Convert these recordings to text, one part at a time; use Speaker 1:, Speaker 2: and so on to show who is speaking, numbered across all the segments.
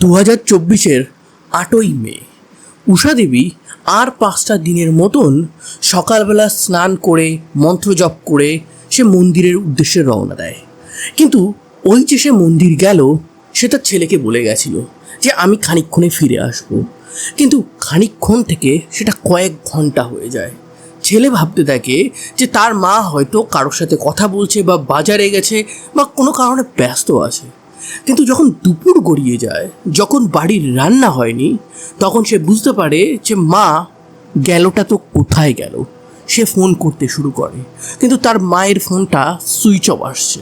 Speaker 1: দু হাজার চব্বিশের আটই মে। উষা দেবী আর পাঁচটা দিনের মতন সকালবেলা স্নান করে, মন্ত্র জপ করে সে মন্দিরের উদ্দেশ্যে রওনা দেয়। কিন্তু ওই যে সে মন্দির গেল, সে তার ছেলেকে বলে গেছিল যে, আমি খানিকক্ষণে ফিরে আসব। কিন্তু খানিকক্ষণ থেকে সেটা কয়েক ঘণ্টা হয়ে যায়। ছেলে ভাবতে থাকে যে, তার মা হয়তো কারোর সাথে কথা বলছে বা বাজারে গেছে বা কোনো কারণে ব্যস্ত আছে। কিন্তু যখন দুপুর গড়িয়ে যায়, যখন বাড়ির রান্না হয়নি, তখন সে বুঝতে পারে যে, মা, গেলটা তো কোথায় গেল? সে ফোন করতে শুরু করে। কিন্তু তার মায়ের ফোনটা সুইচ অফ আসছে।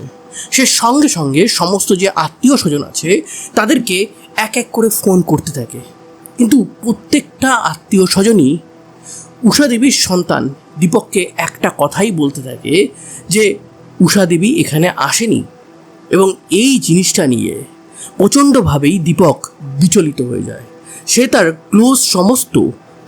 Speaker 1: সে সঙ্গে সঙ্গে সমস্ত যে আত্মীয় স্বজন আছে, তাদেরকে এক এক করে ফোন করতে থাকে। কিন্তু প্রত্যেকটা আত্মীয় স্বজনই উষা দেবীর সন্তান দীপককে একটা কথাই বলতে থাকে যে, উষা দেবী এখানে আসেনি। এবং এই জিনিসটা নিয়ে প্রচণ্ডভাবেই দীপক বিচলিত হয়ে যায়। সে তার ক্লোজ সমস্ত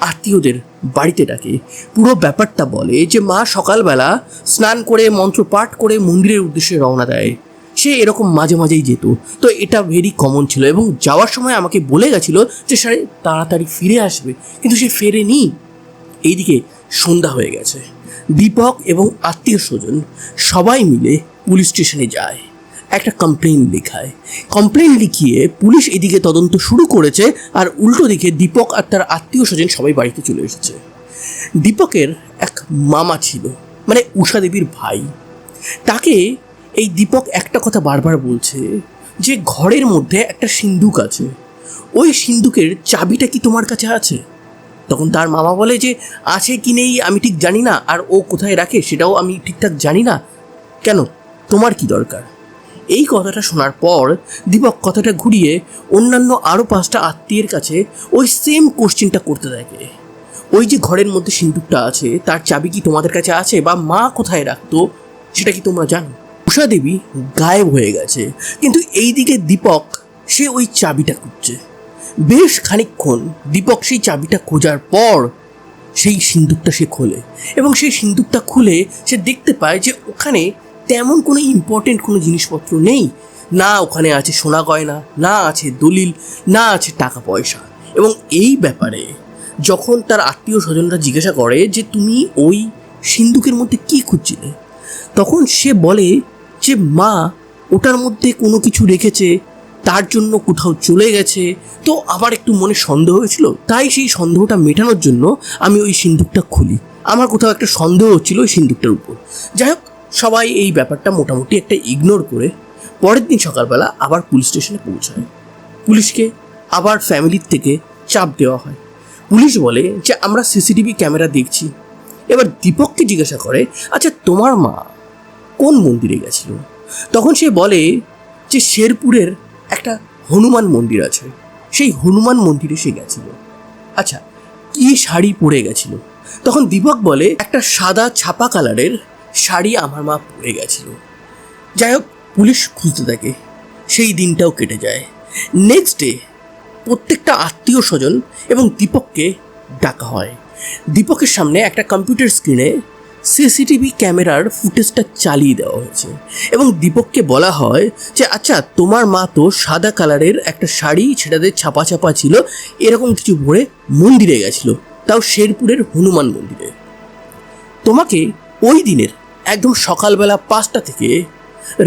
Speaker 1: আত্মীয়দের বাড়িতে ডাকে। পুরো ব্যাপারটা বলে যে মা সকালবেলা স্নান করে, মন্ত্র পাঠ করে মন্দিরের উদ্দেশ্যে রওনা দেয়। সে এরকম মাঝে মাঝেই যেত। তো এটা ভেরি কমন ছিল এবং যাওয়ার সময় আমাকে বলে গেছিল যে সে তাড়াতাড়ি ফিরে আসবে। কিন্তু সে ফেরেনি। এইদিকে সন্ধ্যা হয়ে গেছে। দীপক এবং আত্মীয় স্বজন সবাই মিলে পুলিশ স্টেশনে যায়। একটা কমপ্লেন লেখায়। কমপ্লেন লিখিয়ে পুলিশ এদিকে তদন্ত শুরু করেছে আর উল্টো দিকে দীপক আর তার আত্মীয় স্বজন সবাই বাড়িতে চলে এসেছে। দীপকের এক মামা ছিল মানে উষা দেবীর ভাই। তাকে এই দীপক একটা কথা বারবার বলছে যে ঘরের মধ্যে একটা সিন্দুক আছে। ওই সিন্দুকের চাবিটা কি তোমার কাছে আছে? তখন তার মামা বলে যে, আছে কি নেই আমি ঠিক জানি না, আর ও কোথায় রাখে সেটাও আমি ঠিকঠাক জানি না। কেন? তোমার কি দরকার? এই কথাটা শোনার পর দীপক কথাটা ঘুরিয়ে অন্যান্য আরও পাঁচটা আত্মীয়ের কাছে ওই সেম কোশ্চেনটা করতে থাকে ওই যে ঘরের মধ্যে সিন্দুকটা আছে, তার চাবি কি তোমাদের কাছে আছে বা মা কোথায় রাখতো, সেটা কি তোমরা জানো? উষা দেবী গায়েব হয়ে গেছে, কিন্তু এইদিকে দীপক সে ওই চাবিটা খুঁজছে। বেশ খানিকক্ষণ দীপক সেই চাবিটা খোঁজার পর সেই সিন্দুকটা সে খোলে এবং সেই সিন্দুকটা খুলে সে দেখতে পায় যে ওখানে তেমন কোনো ইম্পর্টেন্ট কোনো জিনিসপত্র নেই। না ওখানে আছে সোনা গয়না, না আছে দলিল, না আছে টাকা পয়সা। এবং এই ব্যাপারে যখন তার আত্মীয় স্বজনরা জিজ্ঞাসা করে যে, তুমি ওই সিন্দুকের মধ্যে কী খুঁজছিলে? তখন সে বলে যে, মা, ওটার মধ্যে কোনো কিছু রেখেছে, তার জন্য কোথাও চলে গেছে। তো আবার একটু মনে সন্দেহ হয়েছিল, তাই সেই সন্দেহটা মেটানোর জন্য আমি ওই সিন্দুকটা খুলি। আমার কোথাও একটা সন্দেহ হচ্ছিল ওই সিন্দুকটার উপর। যাই হোক সবাই এই ব্যাপারটা মোটামুটি একটা ইগনোর করে পরের দিন সকালবেলা আবার পুলিশ স্টেশনে পৌঁছায়। পুলিশকে আবার ফ্যামিলির থেকে চাপ দেওয়া হয়। পুলিশ বলে যে, আমরা সিসিটিভি ক্যামেরা দেখছি। এবার দীপককে জিজ্ঞাসা করে আচ্ছা তোমার মা কোন মন্দিরে গেছিল? তখন সে বলে যে, শেরপুরের একটা হনুমান মন্দির আছে। সেই হনুমান মন্দিরে সে গেছিল। আচ্ছা কি শাড়ি পরে গেছিল? তখন দীপক বলে, একটা সাদা ছাপা কালারের শাড়ি আমার মা পরে গেছিল। যাই হোক পুলিশ খুঁজতে থাকে, সেই দিনটাও কেটে যায়। নেক্সট ডে প্রত্যেকটা আত্মীয় স্বজন এবং দীপককে ডাকা হয়। দীপকের সামনে একটা কম্পিউটার স্ক্রিনে সিসিটিভি ক্যামেরার ফুটেজটা চালিয়ে দেওয়া হয়েছে এবং দীপককে বলা হয় যে আচ্ছা তোমার মা তো সাদা কালারের একটা শাড়ি সেটাতে ছাপা ছাপা ছিল, এরকম কিছু পরে মন্দিরে গেছিল, তাও শেরপুরের হনুমান মন্দিরে। তোমাকে ওই দিনের একদম সকালবেলা পাঁচটা থেকে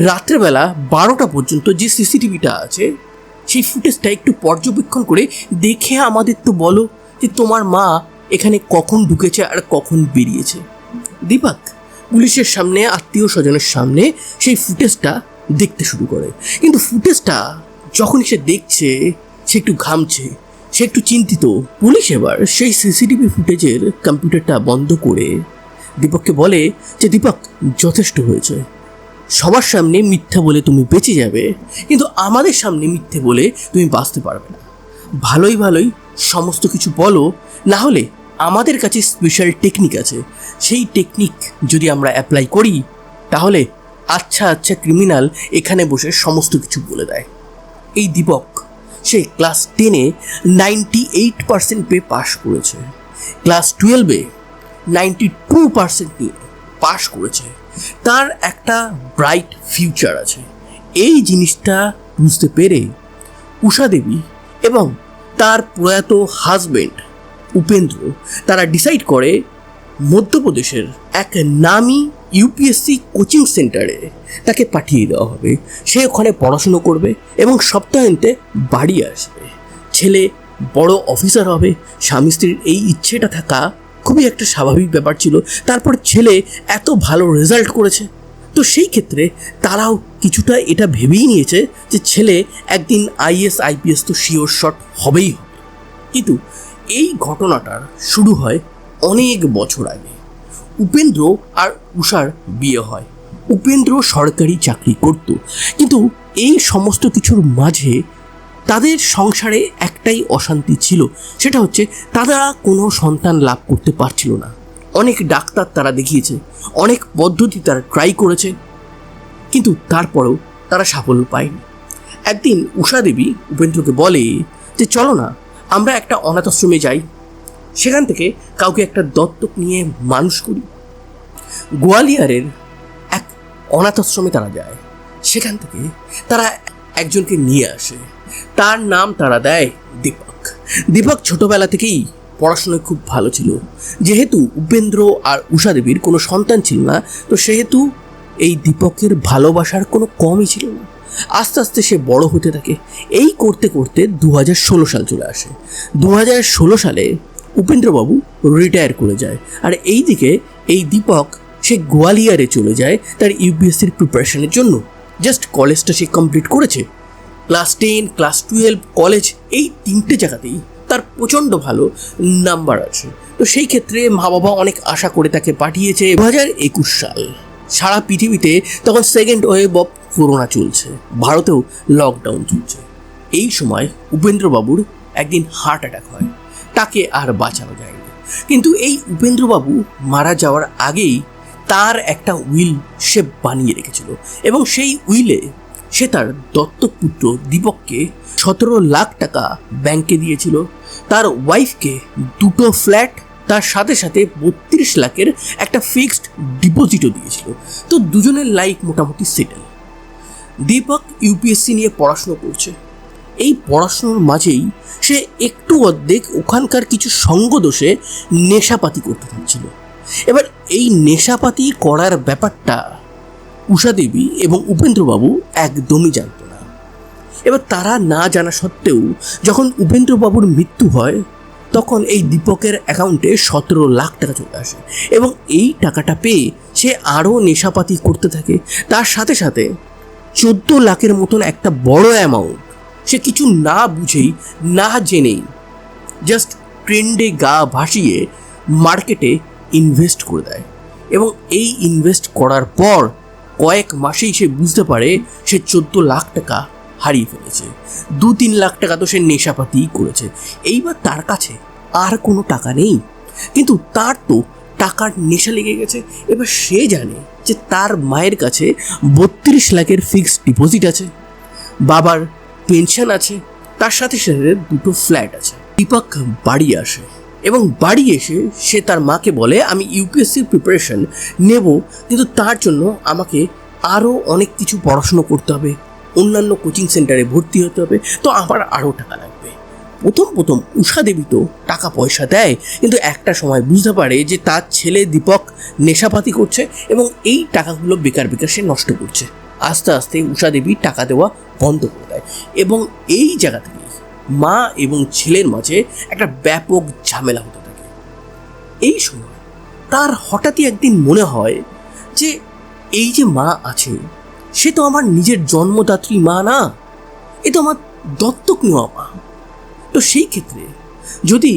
Speaker 1: রাত্রেবেলা বারোটা পর্যন্ত যে সিসিটিভিটা আছে, সেই ফুটেজটা একটু পর্যবেক্ষণ করে দেখে আমাদের তো বলো যে তোমার মা এখানে কখন ঢুকেছে আর কখন বেরিয়েছে। দীপাক, পুলিশের সামনে, আত্মীয় স্বজনের সামনে সেই ফুটেজটা দেখতে শুরু করে। কিন্তু ফুটেজটা যখনই সে দেখছে, সে একটু ঘামছে, সে একটু চিন্তিত। পুলিশ এবার সেই সিসিটিভি ফুটেজের কম্পিউটারটা বন্ধ করে দীপককে বলে যে, দীপক, যথেষ্ট হয়েছে। সবার সামনে মিথ্যা বলে তুমি বেঁচে যাবে, কিন্তু আমাদের সামনে মিথ্যে বলে তুমি বাঁচতে পারবে না। ভালোই ভালোই সমস্ত কিছু বলো, না হলে আমাদের কাছে স্পেশাল টেকনিক আছে। সেই টেকনিক যদি আমরা অ্যাপ্লাই করি, তাহলে আচ্ছা আচ্ছা ক্রিমিনাল এখানে বসে সমস্ত কিছু বলে দেয়। এই দীপক, সে ক্লাস টেনে নাইনটি এইট পার্সেন্ট পেয়ে পাশ করেছে। ক্লাস টুয়েলভে নাইনটি টু পার্সেন্ট নিয়ে পাশ করেছে। তার একটা ব্রাইট ফিউচার আছে। এই জিনিসটা বুঝতে পেরে উষা দেবী এবং তার প্রয়াত হাজবেন্ড উপেন্দ্র, তারা ডিসাইড করে মধ্যপ্রদেশের এক নামি ইউপিএসসি কোচিং সেন্টারে তাকে পাঠিয়ে দেওয়া হবে। সে ওখানে পড়াশুনো করবে এবং সপ্তাহান্তে বাড়ি আসবে। ছেলে বড় অফিসার হবে, স্বামী স্ত্রীর এই ইচ্ছেটা থাকা খুবই একটা স্বাভাবিক ব্যাপার ছিল। তারপর ছেলে এত ভালো রেজাল্ট করেছে। তো সেই ক্ষেত্রে তারাও কিছুটা এটা ভেবেই নিয়েছে যে ছেলে একদিন আইএস আইপিএস তো শিওর শট হবেই হবে। কিন্তু এই ঘটনাটার শুরু হয় অনেক বছর আগে। উপেন্দ্র আর উষার বিয়ে হয়। উপেন্দ্র সরকারি চাকরি করত। কিন্তু এই সমস্ত কিছুর মাঝে তাদের সংসারে একটাই অশান্তি ছিল, সেটা হচ্ছে তারা কোনো সন্তান লাভ করতে পারছিল না। অনেক ডাক্তার তারা দেখিয়েছে, অনেক পদ্ধতি তারা ট্রাই করেছে, কিন্তু তারপরেও তারা সাফল্য পায়নি। একদিন উষা দেবী উপেন্দ্রকে বলে যে, চলো না, আমরা একটা অনাথ আশ্রমে যাই। সেখান থেকে কাউকে একটা দত্তক নিয়ে মানুষ করি। গোয়ালিয়ারের এক অনাথ আশ্রমে তারা যায়। সেখান থেকে তারা একজনকে নিয়ে আসে। তার নাম তারা দেয় দীপক। দীপক ছোটবেলা থেকেই পড়াশোনায় খুব ভালো ছিল। যেহেতু উপেন্দ্র আর উষা দেবীর কোনো সন্তান ছিল না, তো সেহেতু এই দীপকের ভালোবাসার কোনো কমই ছিল না। আস্তে আস্তে সে বড় হতে থাকে। এই করতে করতে দু ষোলো সাল চলে আসে। দু ষোলো সালে উপেন্দ্রবাবু রিটায়ার করে যায়। আর এই দিকে এই দীপক সে গোয়ালিয়ারে চলে যায় তার ইউপিএসসির প্রিপারেশনের জন্য। জাস্ট কলেজটা সে কমপ্লিট করেছে। Class ten class twelve college এই তিনটে জায়গাতেই তার প্রচণ্ড ভালো নাম্বার আছে। তো সেই ক্ষেত্রে মা বাবা অনেক আশা করে তাকে পাঠিয়েছে দু হাজার একুশ সাল। সারা পৃথিবীতে তখন সেকেন্ড ওয়েভ অফ করোনা চলছে। ভারতেও লকডাউন চলছে। এই সময় উপেন্দ্রবাবুর একদিন হার্ট অ্যাটাক হয়। তাকে আর বাঁচানো যায়নি। কিন্তু এই উপেন্দ্রবাবু মারা যাওয়ার আগেই তার একটা উইল সে বানিয়ে রেখেছিল এবং সেই উইলে সে তার দত্তক পুত্র দীপককে সতেরো লাখ টাকা ব্যাংকে দিয়েছিল। তার ওয়াইফকে দুটো ফ্ল্যাট, তার সাথে সাথে বত্রিশ লাখের একটা ফিক্সড ডিপোজিটও দিয়েছিল। তো দুজনের লাইফ মোটামুটি সেটেল। দীপক ইউপিএসসি নিয়ে পড়াশুনো করছে। এই পড়াশুনোর মাঝেই সে একটু অর্ধেক ওখানকার কিছু সঙ্গদোষে নেশাপাতি করতে থাকছিল। এবার এই নেশাপাতি করার ব্যাপারটা উষা দেবী এবং উপেন্দ্রবাবু একদমই জানত না। এবার তারা না জানা সত্ত্বেও যখন উপেন্দ্রবাবুর মৃত্যু হয়, তখন এই দীপকের অ্যাকাউন্টে সতেরো লাখ টাকা চলে আসে এবং এই টাকাটা পেয়ে সে আরও নেশাপাতি করতে থাকে। তার সাথে সাথে চোদ্দ লাখের মতন একটা বড় অ্যামাউন্ট সে কিছু না বুঝেই, না জেনেই জাস্ট ট্রেন্ডে গা ভাসিয়ে মার্কেটে ইনভেস্ট করে দেয়। এবং এই ইনভেস্ট করার পর কয়েক মাসেই সে বুঝতে পারে সে চোদ্দ লাখ টাকা হারিয়ে ফেলেছে। দু তিন লাখ টাকা তো সে নেশাপাতিই করেছে। এইবার তার কাছে আর কোনো টাকা নেই। কিন্তু তার তো টাকার নেশা লেগে গেছে। এবার সে জানে যে তার মায়ের কাছে বত্রিশ লাখের ফিক্সড ডিপোজিট আছে। বাবার পেনশন আছে। তার সাথে সাথে দুটো ফ্ল্যাট আছে। দীপক বাড়ি আসে। এবং বাড়ি এসে সে তার মাকে বলে, আমি ইউপিএসসির প্রিপারেশন নেব, কিন্তু তার জন্য আমাকে আরও অনেক কিছু পড়াশুনো করতে হবে। অন্যান্য কোচিং সেন্টারে ভর্তি হতে হবে। তো আমার আরও টাকা লাগবে। প্রথম প্রথম উষা দেবী তো টাকা পয়সা দেয়, কিন্তু একটা সময় বুঝতে পারে যে তার ছেলে দীপক নেশাপাতি করছে এবং এই টাকাগুলো বেকার বেকার সে নষ্ট করছে। আস্তে আস্তে উষা দেবী টাকা দেওয়া বন্ধ করে দেয় এবং এই জায়গা থেকে মা এবং ছেলের মাঝে একটা ব্যাপক ঝামেলা হতে থাকে। এই সময় তার হঠাৎই একদিন মনে হয় যে এই যে মা আছে, সে তো আমার নিজের জন্মদাত্রী মা না, এ তো আমার দত্তক নেওয়া মা। তো সেই ক্ষেত্রে যদি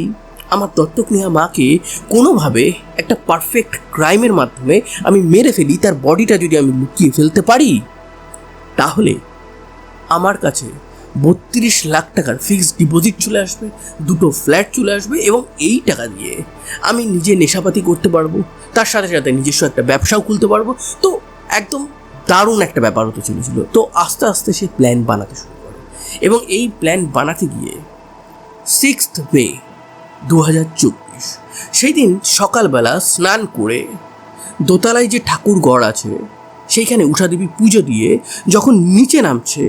Speaker 1: আমার দত্তক নেওয়া মাকে কোনোভাবে একটা পারফেক্ট ক্রাইমের মাধ্যমে আমি মেরে ফেলি, তার বডিটা যদি আমি লুকিয়ে ফেলতে পারি, তাহলে আমার কাছে বত্রিশ লাখ টাকার ফিক্সড ডিপোজিট চলে আসবে, দুটো ফ্ল্যাট চলে আসবে এবং এই টাকা দিয়ে আমি নিজে নেশাপাতি করতে পারব, তার সাথে সাথে নিজস্ব একটা ব্যবসাও খুলতে পারব। তো একদম দারুণ একটা ব্যাপার হতে চলেছিল। তো আস্তে আস্তে সে প্ল্যান বানাতে শুরু করে এবং এই প্ল্যান বানাতে গিয়ে সিক্সথ মে দু হাজার চব্বিশ সেই দিন সকালবেলা স্নান করে দোতলায় যে ঠাকুর গড় আছে, সেইখানে উষাদেবী পুজো দিয়ে যখন নিচে নামছে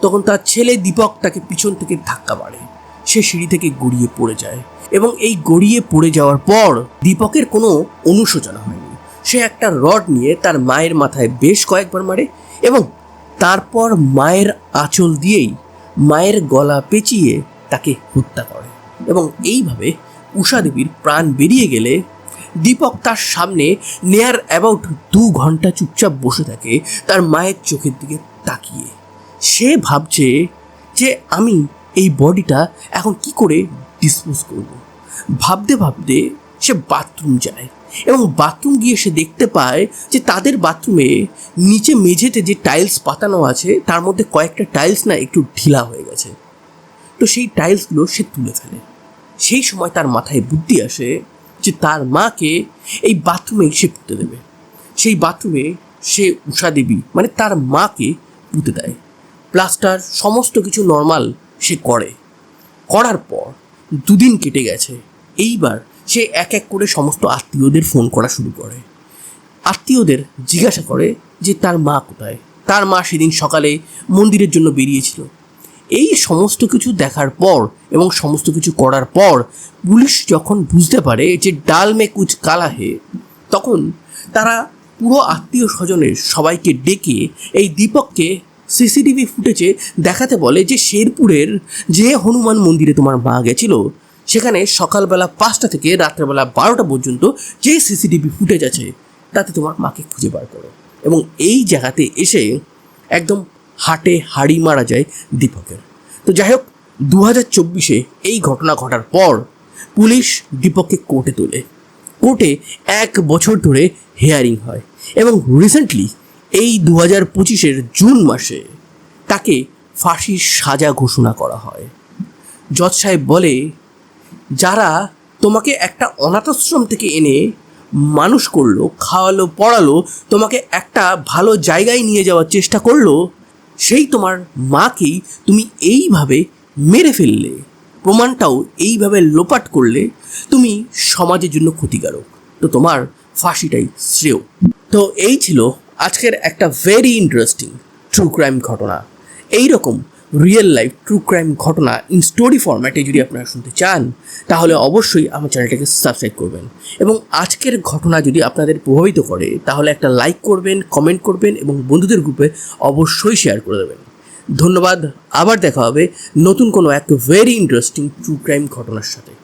Speaker 1: তখন তার ছেলে দীপক তাকে পিছন থেকে ধাক্কা মারে। সে সিঁড়ি থেকে গড়িয়ে পড়ে যায় এবং এই গড়িয়ে পড়ে যাওয়ার পর দীপকের কোনো অনুশোচনা হয়নি। সে একটা রড নিয়ে তার মায়ের মাথায় বেশ কয়েকবার মারে এবং তারপর মায়ের আঁচল দিয়েই মায়ের গলা পেঁচিয়ে তাকে হত্যা করে এবং এইভাবে উষা দেবীর প্রাণ বেরিয়ে গেলে দীপক তার সামনে নেয়ার অ্যাবাউট দু ঘণ্টা চুপচাপ বসে থাকে, তার মায়ের চোখের দিকে তাকিয়ে। সে ভাবছে যে আমি এই বডিটা এখন কি করে ডিসপোজ করব। ভাবতে ভাবতে সে বাথরুম যায় এবং বাথরুম গিয়ে সে দেখতে পায় যে তাদের বাথরুমে নিচে মেঝেতে যে টাইলস পাতানো আছে, তার মধ্যে কয়েকটা টাইলস না একটু ঢিলা হয়ে গেছে। তো সেই টাইলসগুলো সে তুলে ফেলে। সেই সময় তার মাথায় বুদ্ধি আসে যে তার মাকে এই বাথরুমে সে পুঁতে দেবে। সেই বাথরুমে সে উষা দেবী মানে তার মাকে পুঁতে দেয়। প্লাস্টার, সমস্ত কিছু নর্মাল সে করে। করার পর দুদিন কেটে গেছে। এইবার সে এক এক করে সমস্ত আত্মীয়দের ফোন করা শুরু করে। আত্মীয়দের জিজ্ঞাসা করে যে, তার মা কোথায়? তার মা সেদিন সকালে মন্দিরের জন্য বেরিয়েছিল। এই সমস্ত কিছু দেখার পর এবং সমস্ত কিছু করার পর পুলিশ যখন বুঝতে পারে যে, ডাল মে কুচ কালা হে, তখন তারা পুরো আত্মীয় স্বজনের সবাইকে ডেকে এই দীপককে সিসিটিভি ফুটেজে দেখাতে বলে যে শেরপুরের যে হনুমান মন্দিরে তোমার মা গেছিল, সেখানে সকালবেলা পাঁচটা থেকে রাত্রেবেলা বারোটা পর্যন্ত যে সিসিটিভি ফুটেজ আছে, তাতে তোমার মাকে খুঁজে বার করো। এবং এই জায়গাতে এসে একদম হাটে হাড়ি মারা যায় দীপকের। তো যাই হোক দু হাজার চব্বিশে এই ঘটনা ঘটার পর পুলিশ দীপককে কোর্টে তোলে। কোর্টে এক বছর ধরে হেয়ারিং হয়। এবং রিসেন্টলি এই দু হাজার পঁচিশের জুন মাসে তাকে ফাঁসির সাজা ঘোষণা করা হয়। জজ সাহেব বলে, যারা তোমাকে একটা অনাথাশ্রম থেকে এনে মানুষ করল, খাওয়ালো, পড়ালো, তোমাকে একটা ভালো জায়গায় নিয়ে যাওয়ার চেষ্টা করল, সেই তোমার মাকেই তুমি এইভাবে মেরে ফেললে। প্রমাণটাও এইভাবে লোপাট করলে তুমি সমাজের জন্য ক্ষতিকারক। তো তোমার ফাঁসিটাই শ্রেয়। তো এই ছিল আজকের একটা ভেরি ইন্টারেস্টিং ট্রু ক্রাইম ঘটনা। এই রকম রিয়েল লাইফ ট্রু ক্রাইম ঘটনা ইন স্টোরি ফরম্যাটে যদি আপনারা শুনতে চান, তাহলে অবশ্যই আমার চ্যানেলটাকে সাবস্ক্রাইব করবেন। এবং আজকের ঘটনা যদি আপনাদের প্রভাবিত করে, তাহলে একটা লাইক করবেন কমেন্ট করবেন এবং বন্ধুদের গ্রুপে অবশ্যই শেয়ার করে দেবেন। ধন্যবাদ, আবার দেখা হবে নতুন কোনো এক ভেরি ইন্টারেস্টিং ট্রু ক্রাইম ঘটনার সাথে।